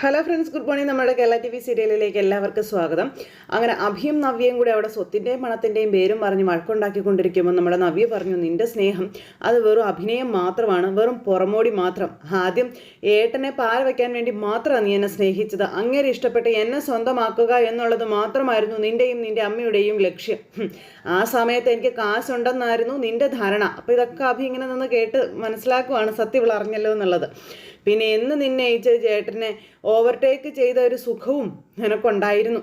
Hello friends good morning. നമ്മുടെ Kerala T V സീരിയലിലേക്ക് എല്ലാവർക്കും സ്വാഗതം. അങ്ങനെ അഭിയും നവ്യയും കൂടെ അവിടെ സ്വത്തിന്റെയും പണത്തിന്റെയും പേരും പറഞ്ഞ് വഴക്കുണ്ടാക്കിക്കൊണ്ടിരിക്കുമ്പോൾ നമ്മുടെ നവ്യ പറഞ്ഞു നിന്റെ സ്നേഹം അത് വെറും അഭിനയം മാത്രമാണ് വെറും പുറമോടി മാത്രം. ആദ്യം ഏട്ടനെ പാൽ വയ്ക്കാൻ വേണ്ടി മാത്രമാണ് നീ എന്നെ സ്നേഹിച്ചത്. അങ്ങേരെ ഇഷ്ടപ്പെട്ട് എന്നെ സ്വന്തമാക്കുക എന്നുള്ളത് മാത്രമായിരുന്നു നിന്റെയും നിന്റെ അമ്മയുടെയും ലക്ഷ്യം. ആ സമയത്ത് എനിക്ക് കാശുണ്ടെന്നായിരുന്നു നിന്റെ ധാരണ. അപ്പോൾ ഇതൊക്കെ അഭി ഇങ്ങനെ നിന്ന് കേട്ട് മനസ്സിലാക്കുവാണ് സത്യം അറിഞ്ഞല്ലോ എന്നുള്ളത്. പിന്നെ എന്ന് നിന്നെ അയച്ച ചേട്ടനെ ഓവർടേക്ക് ചെയ്ത ഒരു സുഖവും നിനക്കുണ്ടായിരുന്നു.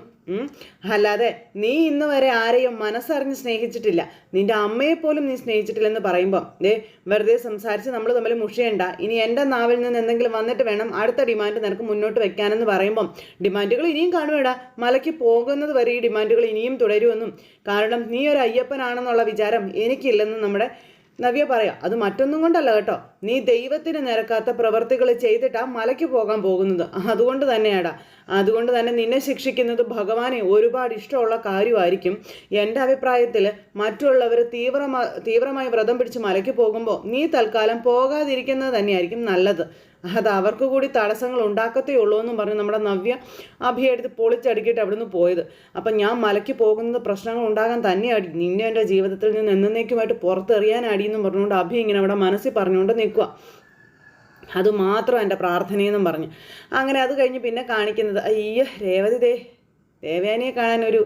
അല്ലാതെ നീ ഇന്ന് വരെ ആരെയും മനസ്സറിഞ്ഞ് സ്നേഹിച്ചിട്ടില്ല. നിന്റെ അമ്മയെ പോലും നീ സ്നേഹിച്ചിട്ടില്ലെന്ന് പറയുമ്പോൾ ദേ വെറുതെ സംസാരിച്ച് നമ്മൾ തമ്മിൽ മുഷിയണ്ട. ഇനി എന്റെ നാവിൽ നിന്ന് എന്തെങ്കിലും വന്നിട്ട് വേണം അടുത്ത ഡിമാൻഡ് നിനക്ക് മുന്നോട്ട് വെക്കാനെന്ന് പറയുമ്പം ഡിമാൻഡുകൾ ഇനിയും കാണുവേടാ. മലയ്ക്ക് പോകുന്നത് വരെ ഈ ഡിമാൻഡുകൾ ഇനിയും തുടരുമെന്നും. കാരണം നീ ഒരു അയ്യപ്പനാണെന്നുള്ള വിചാരം എനിക്കില്ലെന്നും നമ്മുടെ നവ്യ പറയാം അത് മറ്റൊന്നും കൊണ്ടല്ല കേട്ടോ. നീ ദൈവത്തിന് നിരക്കാത്ത പ്രവർത്തികൾ ചെയ്തിട്ടാ മലയ്ക്ക് പോകാൻ പോകുന്നത്. അതുകൊണ്ട് തന്നെയാടാ. അതുകൊണ്ട് തന്നെ നിന്നെ ശിക്ഷിക്കുന്നത് ഭഗവാനെ ഒരുപാട് ഇഷ്ടമുള്ള കാര്യമായിരിക്കും. എന്റെ അഭിപ്രായത്തിൽ മറ്റുള്ളവർ തീവ്രമാ തീവ്രമായി വ്രതം പിടിച്ച് മലയ്ക്ക് പോകുമ്പോൾ നീ തൽക്കാലം പോകാതിരിക്കുന്നത് തന്നെയായിരിക്കും നല്ലത്. അത് അവർക്ക് കൂടി തടസ്സങ്ങൾ ഉണ്ടാക്കത്തേ ഉള്ളൂ എന്നും പറഞ്ഞ് നമ്മുടെ നവ്യ അഭിയെ എടുത്ത് പൊളിച്ചടുക്കിയിട്ട് അവിടുന്ന് പോയത്. അപ്പം ഞാൻ മലയ്ക്ക് പോകുന്നത് പ്രശ്നങ്ങൾ ഉണ്ടാകാൻ തന്നെയാടി. നിന്നെ എന്റെ ജീവിതത്തിൽ നിന്ന് എന്നേക്കുമായിട്ട് പുറത്തെറിയാനാടി എന്നും പറഞ്ഞുകൊണ്ട് അഭി ഇങ്ങനെ അവിടെ മനസ്സിൽ പറഞ്ഞുകൊണ്ട് നിൽക്കുക അതുമാത്രം എന്റെ പ്രാർത്ഥനയെന്നും പറഞ്ഞു. അങ്ങനെ അത് കഴിഞ്ഞ് പിന്നെ കാണിക്കുന്നത് അയ്യ രേവതി ദേ ദേവയാനിയെ കാണാൻ ഒരു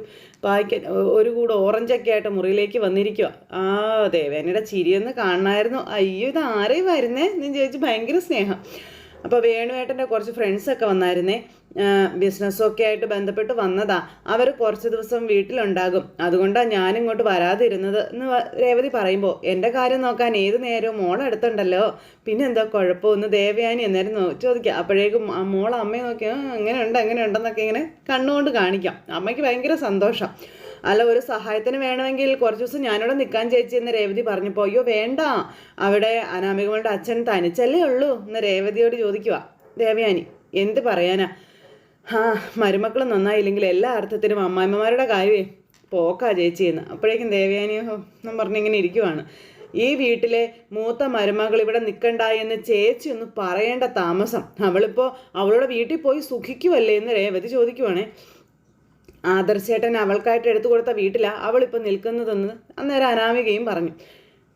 പായ്ക്ക ഒരു കൂടെ ഓറഞ്ചൊക്കെ ആയിട്ട് മുറിയിലേക്ക് വന്നിരിക്കുക ആ ദേവയാനിയുടെ ചിരിയൊന്ന് കാണണമായിരുന്നു. അയ്യോ ഇത് ആരെയും വരുന്നേ? എന്ന് ചോദിച്ച് ഭയങ്കര സ്നേഹം. അപ്പോൾ വേണുവേട്ടന്റെ കുറച്ച് ഫ്രണ്ട്സൊക്കെ വന്നായിരുന്നേ. ബിസിനസ്സൊക്കെ ആയിട്ട് ബന്ധപ്പെട്ട് വന്നതാ. അവർ കുറച്ച് ദിവസം വീട്ടിലുണ്ടാകും. അതുകൊണ്ടാണ് ഞാനിങ്ങോട്ട് വരാതിരുന്നത് എന്ന് രേവതി പറയുമ്പോൾ എന്റെ കാര്യം നോക്കാൻ ഏത് നേരവും മോളെടുത്തുണ്ടല്ലോ പിന്നെ എന്താ കുഴപ്പമൊന്ന് ദേവയാനി എന്നേരം നോ ചോദിക്കാം. അപ്പോഴേക്കും ആ മോൾ അമ്മയെ നോക്കി "ആ, അങ്ങനെയുണ്ട് ഉണ്ടെന്നൊക്കെ ഇങ്ങനെ കണ്ണുകൊണ്ട് കാണിക്കാം. അമ്മയ്ക്ക് ഭയങ്കര സന്തോഷം. അല്ല ഒരു സഹായത്തിന് വേണമെങ്കിൽ കുറച്ച് ദിവസം ഞാനിവിടെ നിൽക്കാൻ ചേച്ചി എന്ന് രേവതി പറഞ്ഞപ്പോൾ അയ്യോ വേണ്ട. അവിടെ അനാമികകളുടെ അച്ഛൻ തനിച്ചല്ലേ ഉള്ളൂ എന്ന് രേവതിയോട് ചോദിക്കുക ദേവയാനി എന്ത് പറയാനാ? ആ മരുമക്കൾ നന്നായില്ലെങ്കിൽ എല്ലാ അർത്ഥത്തിനും അമ്മായിമ്മമാരുടെ കാര്യമേ പോക്കാ ചേച്ചി എന്ന്. അപ്പോഴേക്കും ദേവയാനിയോ എന്ന് പറഞ്ഞിങ്ങനെ ഇരിക്കുവാണ്. ഈ വീട്ടിലെ മൂത്ത മരുമകൾ ഇവിടെ നിൽക്കണ്ട എന്ന് ചേച്ചി ഒന്ന് പറയേണ്ട താമസം. അവളിപ്പോൾ അവളുടെ വീട്ടിൽ പോയി സുഖിക്കുവല്ലേ എന്ന് രേവതി ചോദിക്കുവാണേ. ആദർശേട്ടൻ അവൾക്കായിട്ട് എടുത്തു കൊടുത്ത വീട്ടിലാണ് അവളിപ്പോൾ നിൽക്കുന്നതെന്ന് അന്നേരം അനാമികയും പറഞ്ഞു.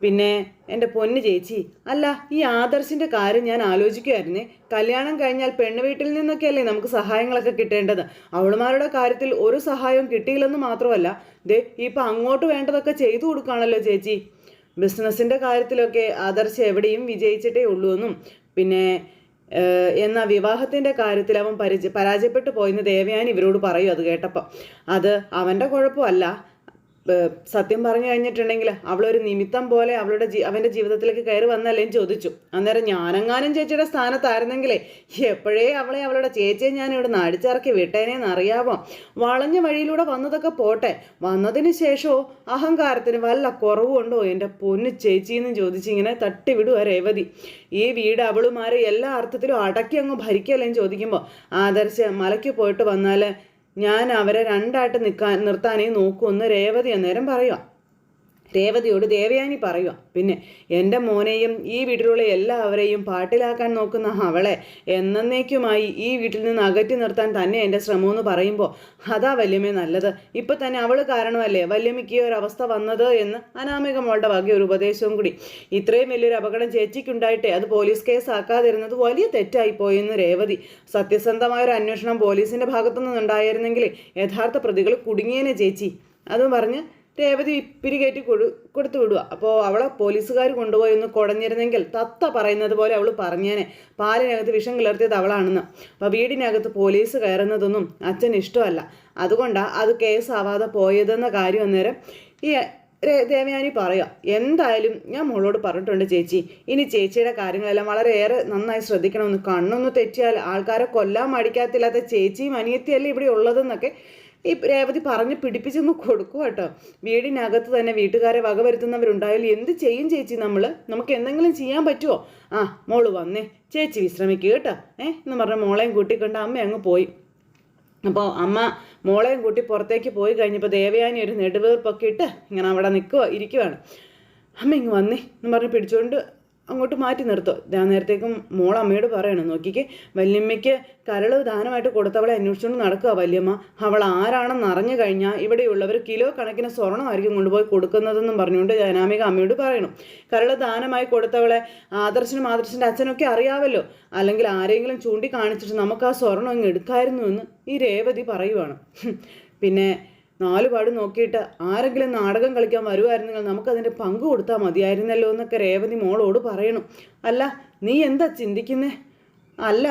പിന്നെ എന്റെ പൊന്ന് ചേച്ചി അല്ല ഈ ആദർശിന്റെ കാര്യം ഞാൻ ആലോചിക്കുമായിരുന്നേ കല്യാണം കഴിഞ്ഞാൽ പെണ്ണ് വീട്ടിൽ നിന്നൊക്കെ അല്ലേ നമുക്ക് സഹായങ്ങളൊക്കെ കിട്ടേണ്ടത്? അവളുമാരുടെ കാര്യത്തിൽ ഒരു സഹായവും കിട്ടിയില്ലെന്ന് മാത്രമല്ല ദേ ഇപ്പം അങ്ങോട്ട് വേണ്ടതൊക്കെ ചെയ്തു കൊടുക്കുകയാണല്ലോ ചേച്ചി. ബിസിനസ്സിന്റെ കാര്യത്തിലൊക്കെ ആദർശ് എവിടെയും വിജയിച്ചിട്ടേ ഉള്ളൂ എന്നും. പിന്നെ എന്നാൽ എന്ന വിവാഹത്തിന്റെ കാര്യത്തിൽ അവൻ പരിചയ പരാജയപ്പെട്ടു പോയെന്ന് ദേവയാൻ ഇവരോട് പറയും അത് കേട്ടപ്പോൾ അത് അവന്റെ കുഴപ്പമല്ല. സത്യം പറഞ്ഞു കഴിഞ്ഞിട്ടുണ്ടെങ്കിൽ അവളൊരു നിമിത്തം പോലെ അവളുടെ ജീ അവന്റെ ജീവിതത്തിലേക്ക് കയറി വന്നല്ലേ ചോദിച്ചു. അന്നേരം ഞാനെങ്ങാനും ചേച്ചിയുടെ സ്ഥാനത്തായിരുന്നെങ്കിലേ എപ്പോഴേ അവളെ അവളുടെ ചേച്ചിയെ ഞാൻ ഇവിടെ നടിച്ചിറക്കി വിട്ടേനേന്ന് അറിയാമോ വളഞ്ഞ വഴിയിലൂടെ വന്നതൊക്കെ പോട്ടെ. വന്നതിന് ശേഷമോ അഹങ്കാരത്തിന് വല്ല കുറവുണ്ടോ? എന്റെ പൊന്നു ചേച്ചിന്ന് ചോദിച്ചിങ്ങനെ തട്ടി വിടുക രേവതി. ഈ വീട് അവളുമാരെ എല്ലാ അർത്ഥത്തിലും അടക്കി അങ്ങ് ഭരിക്കല്ലേന്ന് ചോദിക്കുമ്പോൾ ആദർശ മലയ്ക്ക് പോയിട്ട് വന്നാൽ ഞാൻ അവരെ രണ്ടായിട്ട് നിൽക്കാൻ നിർത്താനേ നോക്കുമെന്ന് രേവതി അന്നേരം പറയുക രേവതിയോട് ദേവയാനി പറയുക പിന്നെ എന്റെ മോനെയും ഈ വീട്ടിലുള്ള എല്ലാവരെയും പാട്ടിലാക്കാൻ നോക്കുന്ന അവളെ എന്നേക്കുമായി ഈ വീട്ടിൽ നിന്ന് അകറ്റി നിർത്താൻ തന്നെ എന്റെ ശ്രമമെന്ന് പറയുമ്പോൾ അതാ വല്യമ്മ നല്ലത്. ഇപ്പം തന്നെ അവൾ കാരണമല്ലേ വല്യമ്മയ്ക്ക് ഈ ഒരു അവസ്ഥ വന്നത് എന്ന് അനാമിക മോളുടെ വക ഒരു ഉപദേശവും കൂടി. ഇത്രയും വലിയൊരു അപകടം ചേച്ചിക്കുണ്ടായിട്ടേ അത് പോലീസ് കേസ് ആക്കാതിരുന്നത് വലിയ തെറ്റായി പോയെന്ന് രേവതി. സത്യസന്ധമായ ഒരു അന്വേഷണം പോലീസിന്റെ ഭാഗത്തുനിന്നുണ്ടായിരുന്നെങ്കിൽ യഥാർത്ഥ പ്രതികൾ കുടുങ്ങിയേനെ ചേച്ചി. അതും പറഞ്ഞ് രേവതി ഇപ്പിരി കയറ്റി കൊടു കൊടുത്തു വിടുക. അപ്പോൾ അവളെ പോലീസുകാർ കൊണ്ടുപോയി ഒന്ന് കുടഞ്ഞിരുന്നെങ്കിൽ തത്ത പറയുന്നത് പോലെ അവൾ പറഞ്ഞേനെ. പാലിനകത്ത് വിഷം കിളർത്തിയത് അവളാണെന്ന്. അപ്പോൾ വീടിനകത്ത് പോലീസ് കയറുന്നതൊന്നും അച്ഛൻ ഇഷ്ടമല്ല. അതുകൊണ്ടാണ് അത് കേസാവാതെ പോയതെന്ന കാര്യം അന്നേരം ഈ ദേവയാനി പറയുക. എന്തായാലും ഞാൻ മോളോട് പറഞ്ഞിട്ടുണ്ട് ചേച്ചി. ഇനി ചേച്ചിയുടെ കാര്യങ്ങളെല്ലാം വളരെയേറെ നന്നായി ശ്രദ്ധിക്കണമെന്ന്. കണ്ണൊന്ന് തെറ്റിയാൽ ആൾക്കാരെ കൊല്ലാൻ മടിക്കാത്തില്ലാത്ത ചേച്ചിയും അനിയത്തിയല്ലേ ഇവിടെ ഉള്ളതെന്നൊക്കെ ഈ രേവതി പറഞ്ഞ് പിടിപ്പിച്ചൊന്ന് കൊടുക്കും കേട്ടോ. വീടിനകത്ത് തന്നെ വീട്ടുകാരെ വകവരുത്തുന്നവരുണ്ടായാലും എന്ത് ചെയ്യും ചേച്ചി നമ്മൾ നമുക്ക് എന്തെങ്കിലും ചെയ്യാൻ പറ്റുമോ ആ മോൾ വന്നേ. ചേച്ചി വിശ്രമിക്കുക കേട്ടോ. ഏ എന്ന് പറഞ്ഞ മോളെയും കൂട്ടിക്കൊണ്ട് അമ്മ അങ്ങ് പോയി. അപ്പോൾ അമ്മ മോളെയും കൂട്ടി പുറത്തേക്ക് പോയി കഴിഞ്ഞപ്പോൾ ദേവയാനി ഒരു നെടുവേർപ്പൊക്കെ ഇട്ട് ഇങ്ങനെ അവിടെ നിൽക്കുക ഇരിക്കുവാണ്. അമ്മ ഇങ്ങ് വന്നേ എന്ന് പറഞ്ഞ് പിടിച്ചുകൊണ്ട് അങ്ങോട്ട് മാറ്റി നിർത്തോ. ഞാൻ നേരത്തേക്കും മോൾ അമ്മയോട് പറയണം നോക്കിക്കേ വല്യമ്മയ്ക്ക് കരൾ ദാനമായിട്ട് കൊടുത്തവളെ അന്വേഷിച്ചുകൊണ്ട് നടക്കുക വല്യമ്മ. അവൾ ആരാണെന്ന് അറിഞ്ഞു കഴിഞ്ഞാൽ ഇവിടെയുള്ളവർ കിലോ കണക്കിന് സ്വർണമായിരിക്കും കൊണ്ടുപോയി കൊടുക്കുന്നതെന്നും പറഞ്ഞുകൊണ്ട് ജനാമിക അമ്മയോട് പറയണം. കരൾ ദാനമായി കൊടുത്തവളെ ആദർശനും ആദർശന്റെ അച്ഛനൊക്കെ അറിയാവല്ലോ. അല്ലെങ്കിൽ ആരെങ്കിലും ചൂണ്ടിക്കാണിച്ചിട്ട് നമുക്ക് ആ സ്വർണം അങ്ങ് എടുക്കായിരുന്നു എന്ന് ഈ രേവതി പറയുവാണ്. ഹും. പിന്നെ നാലുപാട് നോക്കിയിട്ട് ആരെങ്കിലും നാടകം കളിക്കാൻ വരുമായിരുന്നെങ്കിൽ നമുക്കതിന്റെ പങ്ക് കൊടുത്താൽ മതിയായിരുന്നല്ലോ എന്നൊക്കെ രേവതി മോളോട് പറയണം. അല്ല നീ എന്താ ചിന്തിക്കുന്നേ? അല്ല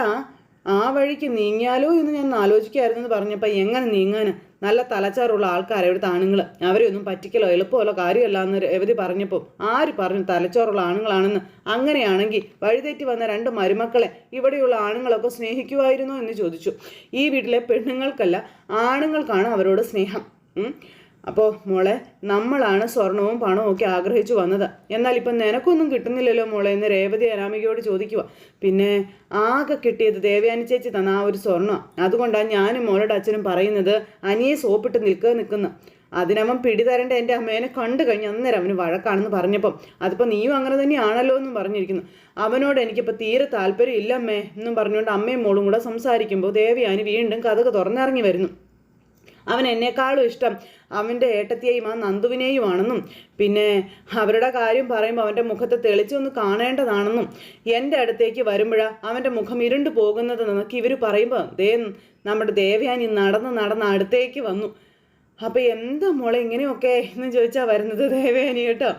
ആ വഴിക്ക് നീങ്ങിയാലോ എന്ന് ഞാൻ ആലോചിക്കായിരുന്നു എന്ന് പറഞ്ഞപ്പോൾ എങ്ങനെ നീങ്ങാൻ നല്ല തലച്ചാറുള്ള ആൾക്കാരെ ഇവിടുത്തെ ആണുങ്ങൾ അവരെയൊന്നും പറ്റിക്കലോ എളുപ്പമല്ലോ കാര്യമല്ല എന്ന് രേവതി പറഞ്ഞപ്പോൾ ആര് പറഞ്ഞു തലച്ചോറുള്ള ആണുങ്ങളാണെന്ന്? അങ്ങനെയാണെങ്കിൽ വഴിതെറ്റി വന്ന രണ്ട് മരുമക്കളെ ഇവിടെയുള്ള ആണുങ്ങളൊക്കെ സ്നേഹിക്കുമായിരുന്നോ എന്ന് ചോദിച്ചു. ഈ വീട്ടിലെ പെണ്ണുങ്ങൾക്കല്ല ആണുങ്ങൾക്കാണ് അവരോട് സ്നേഹം. അപ്പോൾ മോളെ നമ്മളാണ് സ്വർണവും പണവും ഒക്കെ ആഗ്രഹിച്ചു വന്നത്. എന്നാൽ ഇപ്പം നിനക്കൊന്നും കിട്ടുന്നില്ലല്ലോ മോളെ എന്ന് രേവതി അനാമികയോട് ചോദിക്കുക പിന്നെ ആകെ കിട്ടിയത് ദേവയാനി ചേച്ചി തന്ന ആ ഒരു സ്വർണം. അതുകൊണ്ടാണ് ഞാനും മോളുടെ അച്ഛനും പറയുന്നത് അനിയെ സോപ്പിട്ട് നിൽക്കുക നിൽക്കുന്നു. അതിനവൻ പിടിതരേണ്ട എന്റെ അമ്മേനെ കണ്ടു കഴിഞ്ഞ് അന്നേരം അവന് വഴക്കാണെന്ന് പറഞ്ഞപ്പം അതിപ്പോൾ നീയും അങ്ങനെ തന്നെയാണല്ലോ എന്നും പറഞ്ഞിരിക്കുന്നു. അവനോട് എനിക്കിപ്പോൾ തീരെ താല്പര്യം ഇല്ല അമ്മേ എന്നും പറഞ്ഞുകൊണ്ട് അമ്മയും മോളും കൂടെ സംസാരിക്കുമ്പോൾ ദേവയാനി വീണ്ടും കഥക തുറന്നിറങ്ങി വരുന്നു. അവൻ എന്നെക്കാളും ഇഷ്ടം അവന്റെ ഏട്ടത്തിയെയും ആ നന്ദുവിനെയുമാണെന്നും പിന്നെ അവരുടെ കാര്യം പറയുമ്പോൾ അവന്റെ മുഖത്ത് തെളിച്ചൊന്ന് കാണേണ്ടതാണെന്നും എന്റെ അടുത്തേക്ക് വരുമ്പോഴാ അവന്റെ മുഖം ഇരുണ്ടു പോകുന്നത് നമുക്ക് ഇവർ പറയുമ്പോൾ ദേ നമ്മുടെ ദേവയാനി നടന്ന് നടന്ന് അടുത്തേക്ക് വന്നു. അപ്പോൾ എന്താ മോളെ ഇങ്ങനെയൊക്കെ എന്ന് ചോദിച്ചാൽ വരുന്നത് ദേവയാനി കേട്ടോ.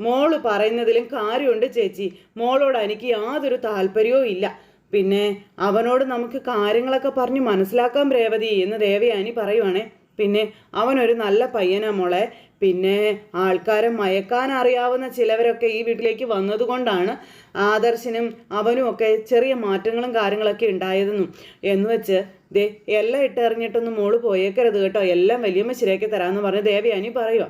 മോൾ പറയുന്നതിലും കാര്യമുണ്ട് ചേച്ചി. മോളോട് എനിക്ക് യാതൊരു താല്പര്യവും ഇല്ല. പിന്നെ അവനോട് നമുക്ക് കാര്യങ്ങളൊക്കെ പറഞ്ഞ് മനസ്സിലാക്കാം രേവതി എന്ന് ദേവയാനി പറയുവാണേ. പിന്നെ അവനൊരു നല്ല പയ്യനാ മോളെ. പിന്നെ ആൾക്കാരെ മയക്കാൻ അറിയാവുന്ന ചിലവരൊക്കെ ഈ വീട്ടിലേക്ക് വന്നതുകൊണ്ടാണ് ആദർശനും അവനും ഒക്കെ ചെറിയ മാറ്റങ്ങളും കാര്യങ്ങളൊക്കെ ഉണ്ടായതെന്നും. എന്ന് വെച്ച് ദേ എല്ലാം ഇട്ടെറിഞ്ഞിട്ടൊന്നും മോൾ പോയേക്കരുത് കേട്ടോ. എല്ലാം വലിയമ്മ ശരിയാക്കി തരാമെന്ന് പറഞ്ഞ് ദേവയാനി പറയുക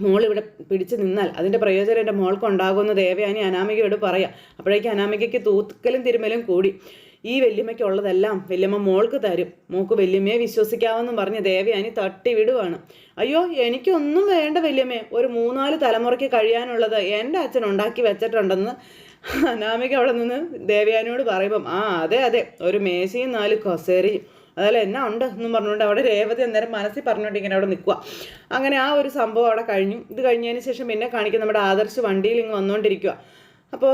മോൾ ഇവിടെ പിടിച്ചു നിന്നാൽ അതിന്റെ പ്രയോജനം എന്റെ മോൾക്ക് ഉണ്ടാകുമെന്ന് ദേവയാനി അനാമികയോട് പറയാം. അപ്പോഴേക്കും അനാമികയ്ക്ക് തൂക്കലും തിരുമലും കൂടി. ഈ വല്യമ്മയ്ക്കുള്ളതെല്ലാം വല്യമ്മ മോൾക്ക് തരും. മോൾക്ക് വല്യമ്മയെ വിശ്വസിക്കാമെന്നും പറഞ്ഞ് ദേവയാനി തട്ടി വിടുവാണ്. അയ്യോ എനിക്കൊന്നും വേണ്ട വല്യമ്മേ. ഒരു മൂന്നാൽ തലമുറയ്ക്ക് കഴിയാനുള്ളത് എന്റെ അച്ഛൻ ഉണ്ടാക്കി വെച്ചിട്ടുണ്ടെന്ന് അനാമിക അവിടെ നിന്ന് ദേവയാനിയോട് പറയുമ്പം ആ അതെ അതെ. ഒരു മേശയും നാല് കൊസേരയും. അതല്ല എന്നാ ഉണ്ട് എന്നും പറഞ്ഞുകൊണ്ട് അവിടെ രേവതി അന്നേരം മനസ്സിൽ പറഞ്ഞുകൊണ്ട് ഇങ്ങനെ അവിടെ നിൽക്കുക അങ്ങനെ ആ ഒരു സംഭവം അവിടെ കഴിഞ്ഞു. ഇത് കഴിഞ്ഞതിന് ശേഷം പിന്നെ കാണിക്കുന്ന നമ്മുടെ ആദർശ് വണ്ടിയിൽ ഇങ്ങ് വന്നുകൊണ്ടിരിക്കുക അപ്പോൾ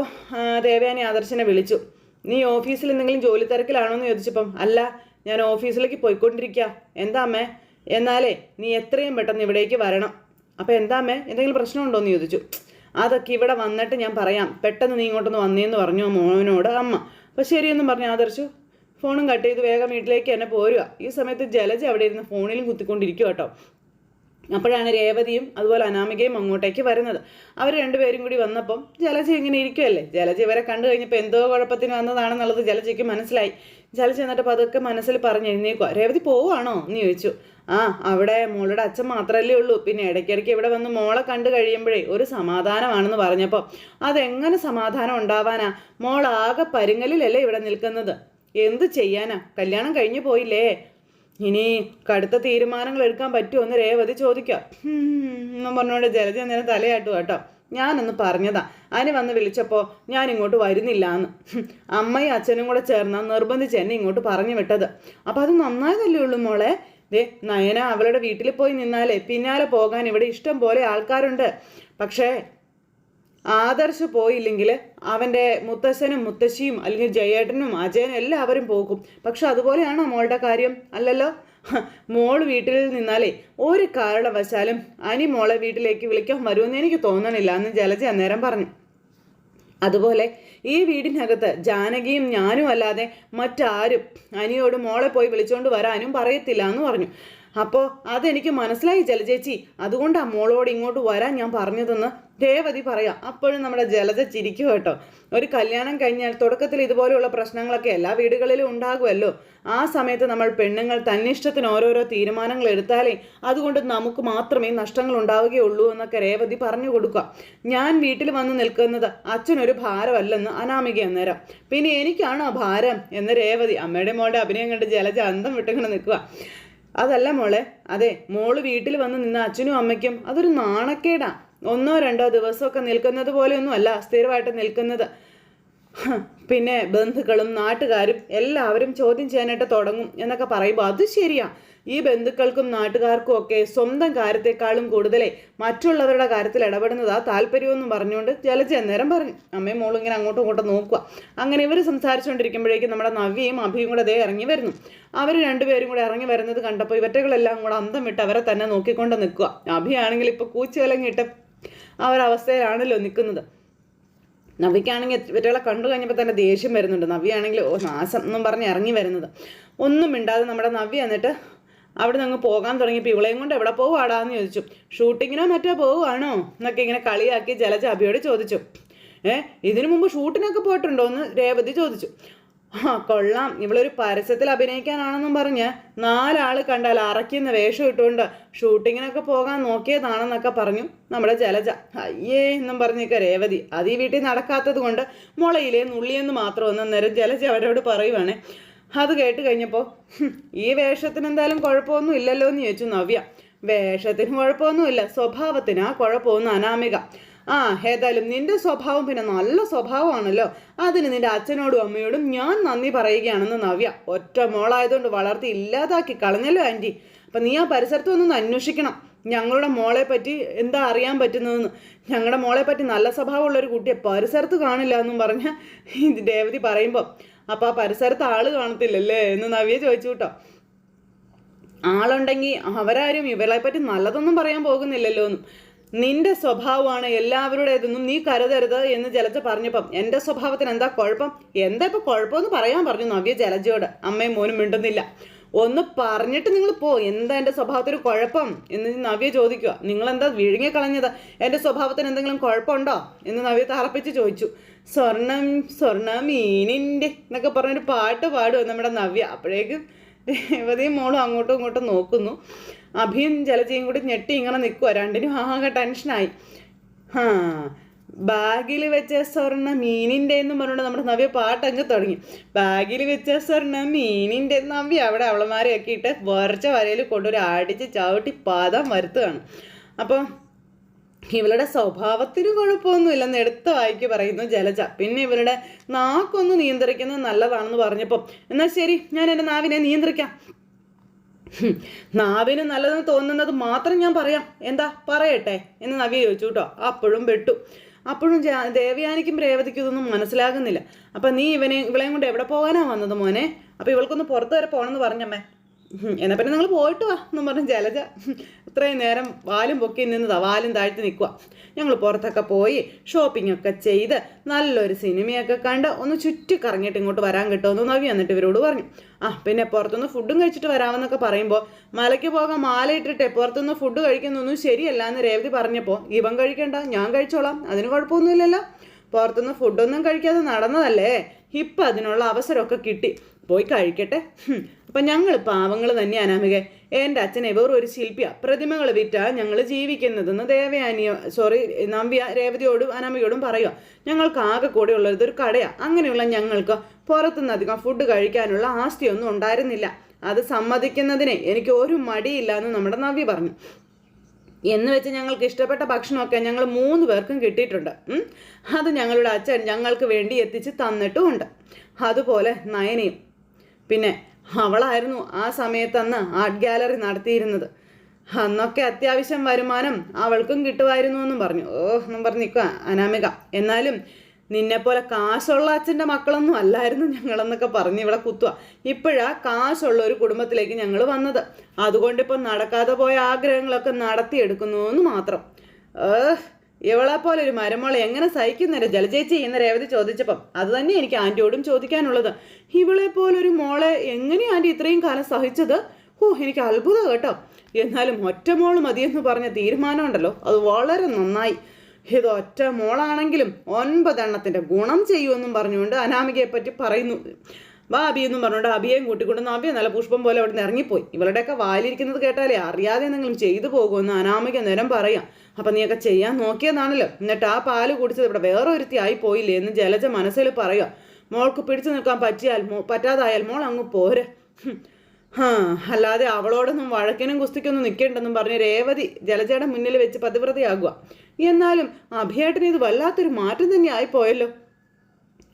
ദേവയാനി ആദർശനെ വിളിച്ചു. നീ ഓഫീസിൽ എന്തെങ്കിലും ജോലി തിരക്കിലാണോ എന്ന് ചോദിച്ചപ്പം അല്ല ഞാൻ ഓഫീസിലേക്ക് പോയിക്കൊണ്ടിരിക്കുക എന്താ അമ്മേ? എന്നാലേ നീ എത്രയും പെട്ടെന്ന് ഇവിടേക്ക് വരണം. അപ്പോൾ എന്താ അമ്മേ? എന്തെങ്കിലും പ്രശ്നമുണ്ടോ എന്ന് ചോദിച്ചു. അതൊക്കെ ഇവിടെ വന്നിട്ട് ഞാൻ പറയാം. പെട്ടെന്ന് നീ ഇങ്ങോട്ടൊന്ന് വന്നേന്ന് പറഞ്ഞു മോനോട് അമ്മ. അപ്പോൾ ശരിയെന്നും പറഞ്ഞു. ആദർശു ഫോണും കട്ട് ചെയ്ത് വേഗം വീട്ടിലേക്ക് തന്നെ പോരുക. ഈ സമയത്ത് ജലജ അവിടെ ഇരുന്ന് ഫോണിലും കുത്തിക്കൊണ്ടിരിക്കുക കേട്ടോ അപ്പോഴാണ് രേവതിയും അതുപോലെ അനാമികയും അങ്ങോട്ടേക്ക് വരുന്നത്. അവർ രണ്ടുപേരും കൂടി വന്നപ്പം ജലജ ഇങ്ങനെ ഇരിക്കുമല്ലേ ജലജ ഇവരെ കണ്ടു കഴിഞ്ഞപ്പോൾ എന്തോ കുഴപ്പത്തിന് വന്നതാണെന്നുള്ളത് ജലജയ്ക്ക് മനസ്സിലായി. ജലജ എന്നിട്ട് അതൊക്കെ മനസ്സിൽ പറഞ്ഞ് എഴുന്നേക്കുക രേവതി പോവാണോ എന്ന് ചോദിച്ചു. ആ അവിടെ മോളുടെ അച്ഛൻ മാത്രമല്ലേ ഉള്ളൂ. പിന്നെ ഇടയ്ക്കിടയ്ക്ക് ഇവിടെ വന്ന് മോളെ കണ്ടു കഴിയുമ്പോഴേ ഒരു സമാധാനമാണെന്ന് പറഞ്ഞപ്പോൾ അതെങ്ങനെ സമാധാനം ഉണ്ടാവാനാ? മോളാകെ പരുങ്ങലിലല്ലേ ഇവിടെ നിൽക്കുന്നത്? എന്ത് ചെയ്യാനാ? കല്യാണം കഴിഞ്ഞു പോയില്ലേ? ഇനി കടുത്ത തീരുമാനങ്ങൾ എടുക്കാൻ പറ്റുമോ എന്ന് രേവതി ചോദിക്കാം എന്നും പറഞ്ഞുകൊണ്ട് ജലജ നേരം തലയാട്ടു കേട്ടോ. ഞാനൊന്ന് പറഞ്ഞതാ. അനി വന്ന് വിളിച്ചപ്പോൾ ഞാൻ ഇങ്ങോട്ട് വരുന്നില്ല എന്ന് അമ്മയും അച്ഛനും കൂടെ ചേർന്ന് നിർബന്ധിച്ച് എന്നെ ഇങ്ങോട്ട് പറഞ്ഞു വിട്ടത്. അപ്പം അത് നന്നായതല്ലേ ഉള്ളൂ മോളെ? ദേ നയന അവളുടെ വീട്ടിൽ പോയി നിന്നാലേ പിന്നാലെ പോകാൻ ഇവിടെ ഇഷ്ടം പോലെ ആൾക്കാരുണ്ട്. പക്ഷേ ആദർശ് പോയില്ലെങ്കിൽ അവന്റെ മുത്തശ്ശനും മുത്തശ്ശിയും അല്ലെങ്കിൽ ജയേട്ടനും അജയനും എല്ലാവരും പോകും. പക്ഷെ അതുപോലെയാണോ മോളുടെ കാര്യം? അല്ലല്ലോ. മോൾ വീട്ടിൽ നിന്നാലേ ഒരു കാരണവശാലും അനി മോളെ വീട്ടിലേക്ക് വിളിക്കാൻ വരുമെന്ന് എനിക്ക് തോന്നണില്ല എന്ന് ജലജ അന്നേരം പറഞ്ഞു. അതുപോലെ ഈ വീടിനകത്ത് ജാനകിയും ഞാനും അല്ലാതെ മറ്റാരും അനിയോട് മോളെ പോയി വിളിച്ചുകൊണ്ട് വരാനും പറയത്തില്ല എന്ന് പറഞ്ഞു. അപ്പോൾ അതെനിക്ക് മനസ്സിലായി ജലജേച്ചി. അതുകൊണ്ട് ആ മോളോട് ഇങ്ങോട്ട് വരാൻ ഞാൻ പറഞ്ഞതെന്ന് രേവതി പറയാം. അപ്പോഴും നമ്മുടെ ജലജ ചിരിക്കും കേട്ടോ. ഒരു കല്യാണം കഴിഞ്ഞാൽ തുടക്കത്തിൽ ഇതുപോലെയുള്ള പ്രശ്നങ്ങളൊക്കെ എല്ലാ വീടുകളിലും ഉണ്ടാകുമല്ലോ. ആ സമയത്ത് നമ്മൾ പെണ്ണുങ്ങൾ തന്നിഷ്ടത്തിന് ഓരോരോ തീരുമാനങ്ങൾ എടുത്താലേ അതുകൊണ്ട് നമുക്ക് മാത്രമേ നഷ്ടങ്ങൾ ഉണ്ടാവുകയുള്ളൂ എന്നൊക്കെ രേവതി പറഞ്ഞു കൊടുക്കുക. ഞാൻ വീട്ടിൽ വന്ന് നിൽക്കുന്നത് അച്ഛനൊരു ഭാരമല്ലെന്ന് അനാമിക അന്നേരം. പിന്നെ എനിക്കാണോ ഭാരം? എന്ന് രേവതി അമ്മയുടെ മോളുടെ അഭിനയം കണ്ട് ജലജ അന്തം വിട്ടിങ്ങനെ നിൽക്കുക. അതല്ല മോളെ അതെ മോൾ വീട്ടിൽ വന്ന് നിന്ന അച്ഛനും അമ്മയ്ക്കും അതൊരു നാണക്കേടാ. ഒന്നോ രണ്ടോ ദിവസമൊക്കെ നിൽക്കുന്നത് പോലെയൊന്നും അല്ല സ്ഥിരമായിട്ട് നിൽക്കുന്നത്. പിന്നെ ബന്ധുക്കളും നാട്ടുകാരും എല്ലാവരും ചോദ്യം ചെയ്യാനായിട്ട് തുടങ്ങും എന്നൊക്കെ പറയുമ്പോൾ അത് ശരിയാ. ഈ ബന്ധുക്കൾക്കും നാട്ടുകാർക്കും ഒക്കെ സ്വന്തം കാര്യത്തെക്കാളും കൂടുതലേ മറ്റുള്ളവരുടെ കാര്യത്തിൽ ഇടപെടുന്നതാ താല്പര്യമെന്നും പറഞ്ഞുകൊണ്ട് ജലജ അന്നേരം പറഞ്ഞു അമ്മയും മോളും ഇങ്ങനെ അങ്ങോട്ടും ഇങ്ങോട്ടും നോക്കുക. അങ്ങനെ ഇവർ സംസാരിച്ചുകൊണ്ടിരിക്കുമ്പോഴേക്കും നമ്മുടെ നവ്യയും അഭിയും കൂടെ അതേ ഇറങ്ങി വരുന്നു. അവർ രണ്ടുപേരും കൂടെ ഇറങ്ങി വരുന്നത് കണ്ടപ്പോൾ ഇവറ്റകളെല്ലാം കൂടെ അന്തം വിട്ട് അവരെ തന്നെ നോക്കിക്കൊണ്ട് നിൽക്കുക. അഭിയാണെങ്കിൽ ഇപ്പോൾ കൂച്ചുവിലങ്ങിട്ട് ആ ഒരു അവസ്ഥയിലാണല്ലോ നിൽക്കുന്നത്. നവിക്കാണെങ്കിൽ ഇവറ്റകളെ കണ്ടു കഴിഞ്ഞപ്പോൾ തന്നെ ദേഷ്യം വരുന്നുണ്ട്. നവിയാണെങ്കിൽ ഓ നാശം എന്നും പറഞ്ഞ് ഇറങ്ങി വരുന്നത്. ഒന്നും മിണ്ടാതെ നമ്മുടെ നവ്യ എന്നിട്ട് അവിടെ നിന്ന് പോകാൻ തുടങ്ങിയപ്പോൾ ഇവളെയും കൊണ്ട് എവിടെ പോവാടാന്ന് ചോദിച്ചു. ഷൂട്ടിങ്ങിനോ മറ്റോ പോവുകയാണോ എന്നൊക്കെ ഇങ്ങനെ കളിയാക്കി ജലജ അഭിയോട് ചോദിച്ചു. ഏ ഇതിനു മുമ്പ് ഷൂട്ടിനൊക്കെ പോയിട്ടുണ്ടോ എന്ന് രേവതി ചോദിച്ചു. ആ കൊള്ളാം. ഇവളൊരു പരസ്യത്തിൽ അഭിനയിക്കാനാണെന്നും പറഞ്ഞ് നാലാൾ കണ്ടാൽ അറയ്ക്കുന്ന വേഷം ഇട്ടുകൊണ്ട് ഷൂട്ടിങ്ങിനൊക്കെ പോകാൻ നോക്കിയതാണെന്നൊക്കെ പറഞ്ഞു നമ്മുടെ ജലജ. അയ്യേ എന്നും പറഞ്ഞൊക്കെ രേവതി. അത് ഈ വീട്ടിൽ നടക്കാത്തത് കൊണ്ട് മുളയിലെ നുള്ളിയെന്ന് മാത്രം ഒന്ന് ജലജ അവരോട് പറയുവാണേ. അത് കേട്ട് കഴിഞ്ഞപ്പോൾ ഈ വേഷത്തിന് എന്തായാലും കുഴപ്പമൊന്നും ഇല്ലല്ലോ എന്ന് ചോദിച്ചു നവ്യ. വേഷത്തിന് കുഴപ്പമൊന്നുമില്ല ആ കുഴപ്പമൊന്നും അനാമിക. ആ ഏതായാലും നിന്റെ സ്വഭാവം പിന്നെ നല്ല സ്വഭാവമാണല്ലോ. അതിന് നിന്റെ അച്ഛനോടും അമ്മയോടും ഞാൻ നന്ദി പറയുകയാണെന്ന് നവ്യ. ഒറ്റ മോളായതുകൊണ്ട് വളർത്തി ഇല്ലാതാക്കി കളഞ്ഞല്ലോ ആന്റി അപ്പം നീ ആ പരിസരത്ത് ഒന്ന് അന്വേഷിക്കണം. ഞങ്ങളുടെ മോളെ പറ്റി എന്താ അറിയാൻ പറ്റുന്നതെന്ന്. ഞങ്ങളുടെ മോളെ പറ്റി നല്ല സ്വഭാവമുള്ള ഒരു കുട്ടിയെ പരിസരത്ത് കാണില്ല എന്നും പറഞ്ഞ് ഇത് രേവതി പറയുമ്പോൾ അപ്പോൾ ആ പരിസരത്ത് ആൾ കാണത്തില്ലല്ലേ എന്ന് നവ്യ ചോദിച്ചു കേട്ടോ. ആളുണ്ടെങ്കിൽ അവരാരും ഇവളെ പറ്റി നല്ലതൊന്നും പറയാൻ പോകുന്നില്ലല്ലോ എന്നും. നിന്റെ സ്വഭാവമാണ് എല്ലാവരുടേതെന്നും നീ കരുതരുത് എന്ന് ജലജ പറഞ്ഞപ്പം എന്റെ സ്വഭാവത്തിന് എന്താ കുഴപ്പം? എന്താ ഇപ്പൊ കുഴപ്പമെന്ന് പറയാൻ പറഞ്ഞു നവ്യ ജലജയോട്. അമ്മയും മോനും മിണ്ടുന്നില്ല. ഒന്ന് പറഞ്ഞിട്ട് നിങ്ങൾ പോ. എന്താ എന്റെ സ്വഭാവത്തിന് കുഴപ്പം? എന്ന് നവ്യ ചോദിക്കുക. നിങ്ങൾ എന്താ വിഴുങ്ങി കളഞ്ഞത് എന്റെ സ്വഭാവത്തിന് എന്തെങ്കിലും കുഴപ്പമുണ്ടോ? എന്ന് നവ്യ തറപ്പിച്ച് ചോദിച്ചു. സ്വർണം സ്വർണ മീനിന്റെ എന്നൊക്കെ പറഞ്ഞൊരു പാട്ട് പാടുക നമ്മുടെ നവ്യ. അപ്പോഴേക്കും രേവതിയും മോളും അങ്ങോട്ടും ഇങ്ങോട്ടും നോക്കുന്നു. അഭിയും ജലജയും കൂടി ഞെട്ടി ഇങ്ങനെ നിൽക്കുക രണ്ടിനും ആകെ ടെൻഷനായി. ആ ബാഗിൽ വെച്ച സ്വർണ മീനിന്റെ എന്ന് പറഞ്ഞുകൊണ്ട് നമ്മുടെ നവ്യ പാട്ടങ്ങ് തുടങ്ങി. ബാഗിൽ വെച്ച സ്വർണ മീനിന്റെ നവ്യ. അവിടെ അവളമാരെയൊക്കെ ഇട്ട് വരച്ച വരയിൽ കൊണ്ടൊരു അടിച്ച് ചവിട്ടി പാദം വരുത്തുകയാണ്. അപ്പോൾ ഇവളുടെ സ്വഭാവത്തിന് കുഴപ്പമൊന്നുമില്ലെന്ന് എടുത്ത വായിക്ക് പറയുന്നു ജലജ. പിന്നെ ഇവരുടെ നാക്കൊന്ന് നിയന്ത്രിക്കുന്നത് നല്ലതാണെന്ന് പറഞ്ഞപ്പോൾ എന്നാൽ ശരി ഞാൻ എന്റെ നാവിനെ നിയന്ത്രിക്കാം. നാവിന് നല്ലതെന്ന് തോന്നുന്നത് മാത്രം ഞാൻ പറയാം. എന്താ പറയട്ടെ എന്ന് നവ്യ ചോദിച്ചു കേട്ടോ. അപ്പോഴും പെട്ടു. അപ്പോഴും ദേവയാനിക്കും രേവതിക്കും ഇതൊന്നും മനസ്സിലാകുന്നില്ല. അപ്പം നീ ഇവനെ ഇവളെയും കൊണ്ട് എവിടെ പോകാനാണ് വന്നത് മോനെ? അപ്പം ഇവൾക്കൊന്ന് പുറത്തു വരെ പോകണമെന്ന് പറഞ്ഞമ്മേ. എന്നാ പിന്നെ നിങ്ങൾ പോയിട്ട് വാ എന്നും പറഞ്ഞ് ജലജ ഇത്രയും നേരം വാലും പൊക്കി നിന്നതാ വാലും താഴ്ത്തി നിൽക്കുക ഞങ്ങൾ പുറത്തൊക്കെ പോയി ഷോപ്പിംഗ് ഒക്കെ ചെയ്ത് നല്ലൊരു സിനിമയൊക്കെ കണ്ട് ഒന്ന് ചുറ്റി കറങ്ങിയിട്ട് ഇങ്ങോട്ട് വരാൻ കിട്ടുമെന്ന് നവി എന്നിട്ട് ഇവരോട് പറഞ്ഞു. ആ പിന്നെ പുറത്തുനിന്ന് ഫുഡും കഴിച്ചിട്ട് വരാമെന്നൊക്കെ പറയുമ്പോൾ മലയ്ക്ക് പോകാൻ മാല ഇട്ടിട്ട് പുറത്തുനിന്ന് ഫുഡ് കഴിക്കുന്നൊന്നും ശരിയല്ല എന്ന് രേവതി പറഞ്ഞപ്പോൾ ഇവൻ കഴിക്കണ്ട ഞാൻ കഴിച്ചോളാം അതിന് കുഴപ്പമൊന്നുമില്ലല്ലോ. പുറത്തുനിന്ന് ഫുഡൊന്നും കഴിക്കാതെ നടന്നതല്ലേ? ഇപ്പം അതിനുള്ള അവസരമൊക്കെ കിട്ടി. പോയി കഴിക്കട്ടെ. അപ്പം ഞങ്ങൾ പാവങ്ങൾ തന്നെ അനാമിക. എന്റെ അച്ഛനെ വെറും ഒരു ശില്പിയ. പ്രതിമകൾ വിറ്റാ ഞങ്ങൾ ജീവിക്കുന്നതെന്ന് ദേവയാനിയോ സോറി നവ്യ രേവതിയോടും അനാമികയോടും പറയുക ഞങ്ങൾക്ക് ആകെ കൂടെ ഉള്ളത് ഒരു കടയാണ് അങ്ങനെയുള്ള ഞങ്ങൾക്ക് പുറത്തുനിന്ന് അധികം ഫുഡ് കഴിക്കാനുള്ള ആസ്തിയൊന്നും ഉണ്ടായിരുന്നില്ല. അത് സമ്മതിക്കുന്നതിനെ എനിക്ക് ഒരു മടിയില്ല എന്ന് നമ്മുടെ നവ്യ പറഞ്ഞു. എന്ന് വെച്ച് ഞങ്ങൾക്ക് ഇഷ്ടപ്പെട്ട ഭക്ഷണമൊക്കെ ഞങ്ങൾ മൂന്ന് പേർക്കും കിട്ടിയിട്ടുണ്ട്. അത് ഞങ്ങളുടെ അച്ഛൻ ഞങ്ങൾക്ക് വേണ്ടി എത്തിച്ച് തന്നിട്ടുമുണ്ട്. അതുപോലെ നയനയും പിന്നെ അവളായിരുന്നു ആ സമയത്തന്ന് ആർട്ട് ഗാലറി നടത്തിയിരുന്നത്. അന്നൊക്കെ അത്യാവശ്യം വരുമാനം അവൾക്കും കിട്ടുമായിരുന്നു എന്നും പറഞ്ഞു. ഓ എന്നും പറഞ്ഞു നിൽക്കുക അനാമിക. എന്നാലും നിന്നെപ്പോലെ കാശുള്ള അച്ഛന്റെ മക്കളൊന്നും അല്ലായിരുന്നു ഞങ്ങളെന്നൊക്കെ പറഞ്ഞ് ഇവിടെ കുത്തുക. ഇപ്പോഴാ കാശുള്ള ഒരു കുടുംബത്തിലേക്ക് ഞങ്ങൾ വന്നത്. അതുകൊണ്ടിപ്പോൾ നടക്കാതെ പോയ ആഗ്രഹങ്ങളൊക്കെ നടത്തിയെടുക്കുന്നു എന്ന് മാത്രം. ഏഹ് ഇവളെ പോലെ ഒരു മരമോളെ എങ്ങനെ സഹിക്കുന്നേരെ? ജലചേച്ചി എന്ന് രേവതി ചോദിച്ചപ്പം അത് തന്നെ എനിക്ക് ആന്റിയോടും ചോദിക്കാനുള്ളത്. ഇവളെ പോലെ ഒരു മോളെ എങ്ങനെ ആന്റി ഇത്രയും കാലം സഹിച്ചത്? ഓ എനിക്ക് അത്ഭുതം കേട്ടോ. എന്നാലും ഒറ്റ മോൾ മതിയെന്ന് പറഞ്ഞ തീരുമാനമുണ്ടല്ലോ. അത് വളരെ നന്നായി. ഇത് ഒറ്റ മോളാണെങ്കിലും ഒൻപതെണ്ണത്തിന്റെ ഗുണം ചെയ്യുമെന്നും പറഞ്ഞുകൊണ്ട് അനാമികയെ പറ്റി പറയുന്നു. വാ അബി എന്നും പറഞ്ഞുകൊണ്ട് അബിയെയും കൂട്ടിക്കൊണ്ട് നവ്യ നല്ല പുഷ്പം പോലെ അവിടെ നിന്ന് ഇറങ്ങിപ്പോയി. ഇവളുടെയൊക്കെ വായിലിരിക്കുന്നത് കേട്ടാലേ അറിയാതെ എന്തെങ്കിലും ചെയ്തു പോകുമെന്ന് അനാമിക നേരം പറയാം. അപ്പം നീയൊക്കെ ചെയ്യാൻ നോക്കിയതാണല്ലോ. എന്നിട്ട് ആ പാൽ കുടിച്ചത് ഇവിടെ വേറെ ഒരുത്തി ആയി പോയില്ലേ എന്ന് ജലജ മനസ്സിൽ പറയുക. മോൾക്ക് പിടിച്ചു നിൽക്കാൻ പറ്റിയാൽ മോ പറ്റാതായാൽ മോൾ അങ്ങ് പോരെ. ഹും. അല്ലാതെ അവളോടൊന്നും വഴക്കിനും കുസ്തിക്കൊന്നും നിൽക്കേണ്ടെന്നും പറഞ്ഞ് രേവതി ജലജയുടെ മുന്നിൽ വെച്ച് പതിവ്രതയാകുക. എന്നാലും അഭിയേട്ടന് ഇത് വല്ലാത്തൊരു മാറ്റം തന്നെ ആയിപ്പോയല്ലോ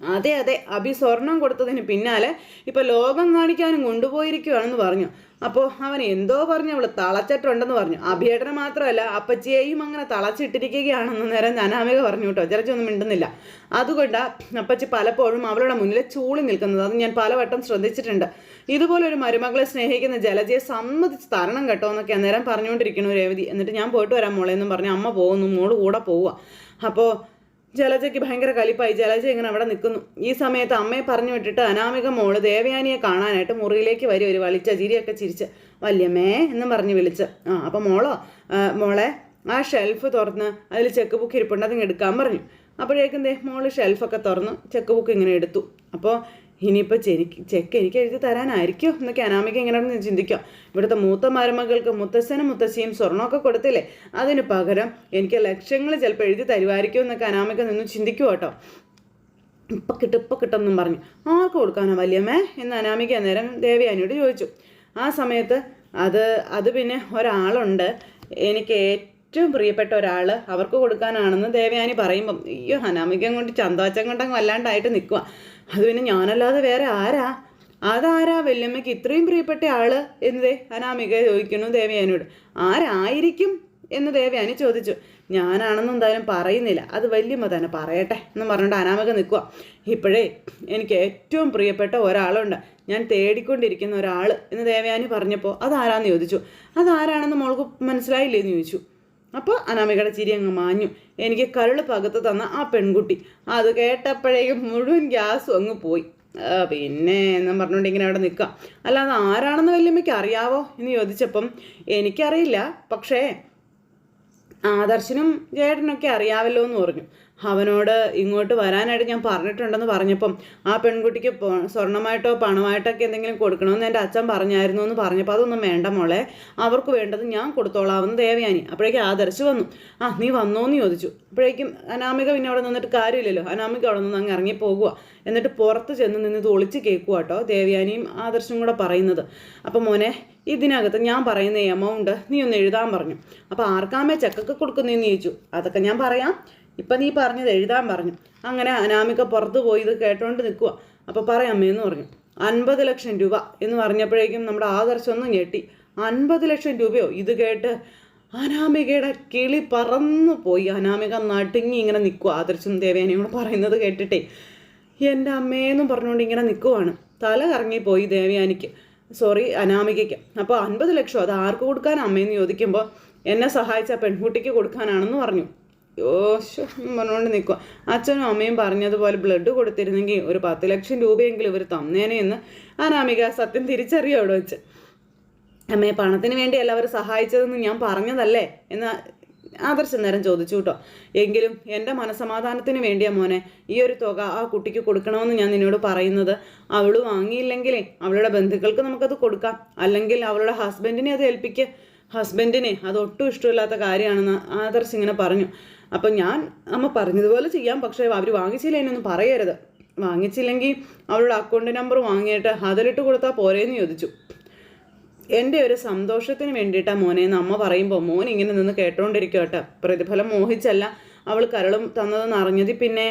അതെ അതെ. അഭി സ്വർണം കൊടുത്തതിന് പിന്നാലെ ഇപ്പൊ ലോകം കാണിക്കാനും കൊണ്ടുപോയിരിക്കുവാണെന്ന് പറഞ്ഞു. അപ്പോൾ അവൻ എന്തോ പറഞ്ഞു അവൾ തളച്ചിട്ടുണ്ടെന്ന് പറഞ്ഞു. അഭിയേട്ടനെ മാത്രമല്ല അപ്പച്ചിയെയും അങ്ങനെ തളച്ചിട്ടിരിക്കുകയാണെന്ന് നേരം അനാമിക പറഞ്ഞു കേട്ടോ. ചിലച്ചൊന്നും മിണ്ടുന്നില്ല. അതുകൊണ്ടാ അപ്പച്ചി പലപ്പോഴും അവളുടെ മുന്നിൽ ചൂളി നിൽക്കുന്നത് അത് ഞാൻ പലവട്ടം ശ്രദ്ധിച്ചിട്ടുണ്ട്. ഇതുപോലെ ഒരു മരുമകളെ സ്നേഹിക്കുന്ന ജലജയെ സമ്മതിച്ച് തരണം കേട്ടോ എന്നൊക്കെ അന്നേരം പറഞ്ഞുകൊണ്ടിരിക്കണു രേവതി. എന്നിട്ട് ഞാൻ പോയിട്ട് വരാം മോളെ എന്നും പറഞ്ഞു അമ്മ പോകുന്നു മോൾ കൂടെ പോവുക. അപ്പോൾ ജലജയ്ക്ക് ഭയങ്കര കലിപ്പായി. ജലജ ഇങ്ങനെ അവിടെ നിൽക്കുന്നു. ഈ സമയത്ത് അമ്മയെ പറഞ്ഞു വിട്ടിട്ട് അനാമിക മോൾ ദേവയാനിയെ കാണാനായിട്ട് മുറിയിലേക്ക് വരും ഒരു വളിച്ച ചിരിയൊക്കെ ചിരിച്ച്. വല്യമ്മേ എന്നും പറഞ്ഞ് വിളിച്ച്. ആ അപ്പം മോളോ? മോളെ ആ ഷെൽഫ് തുറന്ന് അതിൽ ചെക്ക് ബുക്ക് ഇരിപ്പുണ്ട് അതിങ്ങ് എടുക്കാൻ പറഞ്ഞു അപ്പോഴേക്കും ദേ മോൾ ഷെൽഫൊക്കെ തുറന്നു ചെക്ക് ബുക്ക് ഇങ്ങനെ എടുത്തു. അപ്പോൾ ഇനിയിപ്പോൾ ചെരിക്ക് ചെക്ക് എനിക്ക് എഴുതി തരാനായിരിക്കും. എന്നൊക്കെ അനാമിക ഇങ്ങനെ ചിന്തിക്കാം ഇവിടുത്തെ മൂത്ത മരുമകൾക്ക് മുത്തശ്ശനും മുത്തശ്ശിയും സ്വർണമൊക്കെ കൊടുത്തില്ലേ? അതിന് പകരം എനിക്ക് ലക്ഷങ്ങൾ ചിലപ്പോൾ എഴുതി തരുമായിരിക്കും എന്നൊക്കെ അനാമിക നിന്ന് ചിന്തിക്കും കേട്ടോ. ഇപ്പം കിട്ടും ഇപ്പം കിട്ടുമെന്നും പറഞ്ഞു. ആർക്ക് കൊടുക്കാനോ വല്യമ്മേ? എന്ന് അനാമിക അന്നേരം ദേവയാനിയോട് ചോദിച്ചു. ആ സമയത്ത് അത് അത് പിന്നെ ഒരാളുണ്ട്. എനിക്ക് ഏറ്റവും പ്രിയപ്പെട്ട ഒരാൾ അവർക്ക് കൊടുക്കാനാണെന്ന് ദേവയാനി പറയുമ്പം അയ്യോ അനാമികം കൊണ്ട് ചന്തോച്ചം കൊണ്ടങ്ങ് വല്ലാണ്ടായിട്ട് നിൽക്കുക അത് പിന്നെ ഞാനല്ലാതെ വേറെ ആരാ? അതാരാ വല്യമ്മയ്ക്ക് ഇത്രയും പ്രിയപ്പെട്ട ആൾ? എന്നതേ അനാമിക ചോദിക്കുന്നു ദേവയാനിയോട്. ആരായിരിക്കും? എന്ന് ദേവയാനി ചോദിച്ചു. ഞാനാണെന്ന് എന്തായാലും പറയുന്നില്ല. അത് വല്യമ്മ തന്നെ പറയട്ടെ എന്ന് പറഞ്ഞുകൊണ്ട് അനാമിക നിൽക്കുക ഇപ്പോഴേ എനിക്ക് ഏറ്റവും പ്രിയപ്പെട്ട ഒരാളുണ്ട്. ഞാൻ തേടിക്കൊണ്ടിരിക്കുന്ന ഒരാൾ എന്ന് ദേവയാനി പറഞ്ഞപ്പോൾ അതാരാന്ന് ചോദിച്ചു. അതാരാണെന്ന് മോൾക്ക് മനസ്സിലായില്ലേ എന്ന് ചോദിച്ചു. അപ്പോൾ അനാമികയുടെ ചിരി അങ്ങ് മാഞ്ഞു. എനിക്ക് കരൾ പകത്ത് തന്ന ആ പെൺകുട്ടി. അത് കേട്ടപ്പോഴേക്കും മുഴുവൻ ഗ്യാസും അങ്ങ് പോയി. പിന്നെ എന്നും പറഞ്ഞുകൊണ്ട് ഇങ്ങനെ അവിടെ നിൽക്കാം അല്ലാതെ ആരാണെന്ന് വല്യമ്മയ്ക്ക് അറിയാവോ? എന്ന് ചോദിച്ചപ്പം എനിക്കറിയില്ല. പക്ഷേ ആദർശനും ജേട്ടനൊക്കെ അറിയാവല്ലോ എന്ന് പറഞ്ഞു. അവനോട് ഇങ്ങോട്ട് വരാനായിട്ട് ഞാൻ പറഞ്ഞിട്ടുണ്ടെന്ന് പറഞ്ഞപ്പം ആ പെൺകുട്ടിക്ക് സ്വർണമായിട്ടോ പണമായിട്ടൊക്കെ എന്തെങ്കിലും കൊടുക്കണമെന്ന് എന്റെ അച്ഛൻ പറഞ്ഞായിരുന്നു എന്ന് പറഞ്ഞപ്പോൾ അതൊന്നും വേണ്ട മോളെ. അവർക്ക് വേണ്ടത് ഞാൻ കൊടുത്തോളാവുന്ന ദേവയാനി. അപ്പോഴേക്കും ആദർശ് വന്നു. ആ നീ വന്നോ എന്ന് ചോദിച്ചു. അപ്പോഴേക്കും അനാമിക പിന്നെ അവിടെ നിന്നിട്ട് കാര്യമില്ലല്ലോ. അനാമിക അവിടെ നിന്ന് അങ്ങ് ഇറങ്ങി പോകുക എന്നിട്ട് പുറത്ത് ചെന്ന് നിന്ന് ഒളിച്ച് കേൾക്കുക കേട്ടോ ദേവയാനിയും ആദർശും കൂടെ പറയുന്നത്. അപ്പം മോനെ ഇതിനകത്ത് ഞാൻ പറയുന്ന എമൗണ്ട് നീ ഒന്ന് എഴുതാൻ പറഞ്ഞു. അപ്പോൾ ആർക്കാമേ ചെക്കൊക്കെ കൊടുക്കുന്നതെന്ന് ചോദിച്ചു. അതൊക്കെ ഞാൻ പറയാം. ഇപ്പം നീ പറഞ്ഞത് എഴുതാൻ പറഞ്ഞു. അങ്ങനെ അനാമിക പുറത്ത് പോയി ഇത് കേട്ടോണ്ട് നിൽക്കുക അപ്പോൾ പറയാം അമ്മയെന്ന് പറഞ്ഞു. അൻപത് ലക്ഷം രൂപ എന്ന് പറഞ്ഞപ്പോഴേക്കും നമ്മുടെ ആദർശമൊന്നും ഞെട്ടി. അൻപത് ലക്ഷം രൂപയോ? ഇത് കേട്ട് അനാമികയുടെ കിളി പറന്നു പോയി. അനാമിക നടുങ്ങി ഇങ്ങനെ നിൽക്കുക ആദർശം ദേവേനയും കൂടെ പറയുന്നത് കേട്ടിട്ടേ. എന്റെ അമ്മയെന്നും പറഞ്ഞുകൊണ്ട് ഇങ്ങനെ നിൽക്കുവാണ് തല കറങ്ങിപ്പോയി ദേവയാനിക്ക്. സോറി അനാമികയ്ക്ക്. അപ്പോൾ അൻപത് ലക്ഷം? അത് ആർക്ക് കൊടുക്കാൻ? അമ്മയെന്ന് ചോദിക്കുമ്പോൾ എന്നെ സഹായിച്ച പെൺകുട്ടിക്ക് കൊടുക്കാനാണെന്ന് പറഞ്ഞു. യോശോ പറഞ്ഞുകൊണ്ട് നിൽക്കുക അച്ഛനും അമ്മയും പറഞ്ഞതുപോലെ ബ്ലഡ് കൊടുത്തിരുന്നെങ്കിൽ ഒരു പത്ത് ലക്ഷം രൂപയെങ്കിലും ഇവർ തന്നേനെ എന്ന് അനാമിക സത്യം തിരിച്ചറിയോ അവിടെ വെച്ച് അമ്മയെ പണത്തിന് വേണ്ടിയല്ല അവർ സഹായിച്ചതെന്ന് ഞാൻ പറഞ്ഞതല്ലേ? എന്ന് ആദർശ നേരം ചോദിച്ചു കേട്ടോ. എങ്കിലും എന്റെ മനസമാധാനത്തിന് വേണ്ടിയാ മോനെ ഈ ഒരു തുക ആ കുട്ടിക്ക് കൊടുക്കണമെന്ന് ഞാൻ നിന്നോട് പറയുന്നത്. അവൾ വാങ്ങിയില്ലെങ്കിലേ അവളുടെ ബന്ധുക്കൾക്ക് നമുക്കത് കൊടുക്കാം. അല്ലെങ്കിൽ അവളുടെ ഹസ്ബൻഡിനെ അത് ഏൽപ്പിക്കുക ഹസ്ബൻഡിനെ അതൊട്ടും ഇഷ്ടമില്ലാത്ത കാര്യമാണെന്ന് ആദർശ് ഇങ്ങനെ പറഞ്ഞു. അപ്പം ഞാൻ അമ്മ പറഞ്ഞതുപോലെ ചെയ്യാം. പക്ഷേ അവർ വാങ്ങിച്ചില്ല എന്നൊന്നും പറയരുത്. വാങ്ങിച്ചില്ലെങ്കിൽ അവളുടെ അക്കൗണ്ട് നമ്പർ വാങ്ങിയിട്ട് അതിലിട്ട് കൊടുത്താൽ പോരേന്ന് ചോദിച്ചു. എന്റെ ഒരു സന്തോഷത്തിന് വേണ്ടിയിട്ടാണ് മോനെ എന്ന് അമ്മ പറയുമ്പോൾ മോൻ ഇങ്ങനെ നിന്ന് കേട്ടോണ്ടിരിക്കും കേട്ടോ. പ്രതിഫലം മോഹിച്ചല്ല. അവൾ കരളും തന്നതെന്ന് അറിഞ്ഞതിൽ പിന്നെ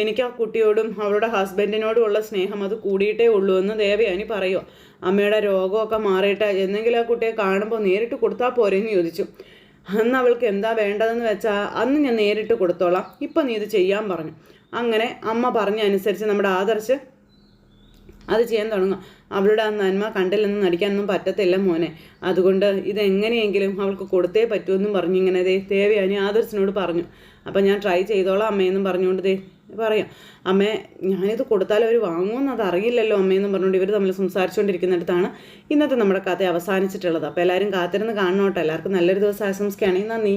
എനിക്ക് ആ കുട്ടിയോടും അവളുടെ ഹസ്ബൻഡിനോടും ഉള്ള സ്നേഹം അത് കൂടിയിട്ടേ ഉള്ളൂ എന്ന് ദേവയാനി പറയുമോ അമ്മയുടെ രോഗമൊക്കെ മാറിയിട്ട് എന്തെങ്കിലും ആ കുട്ടിയെ കാണുമ്പോൾ നേരിട്ട് കൊടുത്താൽ പോരെന്ന് ചോദിച്ചു. അന്ന് അവൾക്ക് എന്താ വേണ്ടതെന്ന് വെച്ചാൽ അന്ന് ഞാൻ നേരിട്ട് കൊടുത്തോളാം. ഇപ്പം നീ ഇത് ചെയ്യാൻ പറഞ്ഞു. അങ്ങനെ അമ്മ പറഞ്ഞ അനുസരിച്ച് നമ്മുടെ ആദർശ് അത് ചെയ്യാൻ തുടങ്ങും. അവളുടെ ആ നന്മ കണ്ടില്ലെന്ന് നടിക്കാനൊന്നും പറ്റത്തില്ല മോനെ. അതുകൊണ്ട് ഇതെങ്ങനെയെങ്കിലും അവൾക്ക് കൊടുത്തേ പറ്റുമെന്നും പറഞ്ഞു ഇങ്ങനെ ദേ ദേവയാനി ആദർശിനോട് പറഞ്ഞു. അപ്പം ഞാൻ ട്രൈ ചെയ്തോളാം അമ്മയെന്നും പറഞ്ഞുകൊണ്ട് ദേ പറയാം. അമ്മേ ഞാനിത് കൊടുത്താൽ അവർ വാങ്ങുമെന്ന് അത് അറിയില്ലല്ലോ അമ്മയെന്നും പറഞ്ഞുകൊണ്ട് ഇവർ തമ്മിൽ സംസാരിച്ചുകൊണ്ടിരിക്കുന്നിടത്താണ് ഇന്നത്തെ നമ്മുടെ കഥ അവസാനിച്ചിട്ടുള്ളത്. അപ്പോൾ എല്ലാവരും കാത്തിരുന്ന് കാണണോട്ടെ. എല്ലാവർക്കും നല്ലൊരു ദിവസം ആശംസിക്കുകയാണെങ്കിൽ നന്ദി.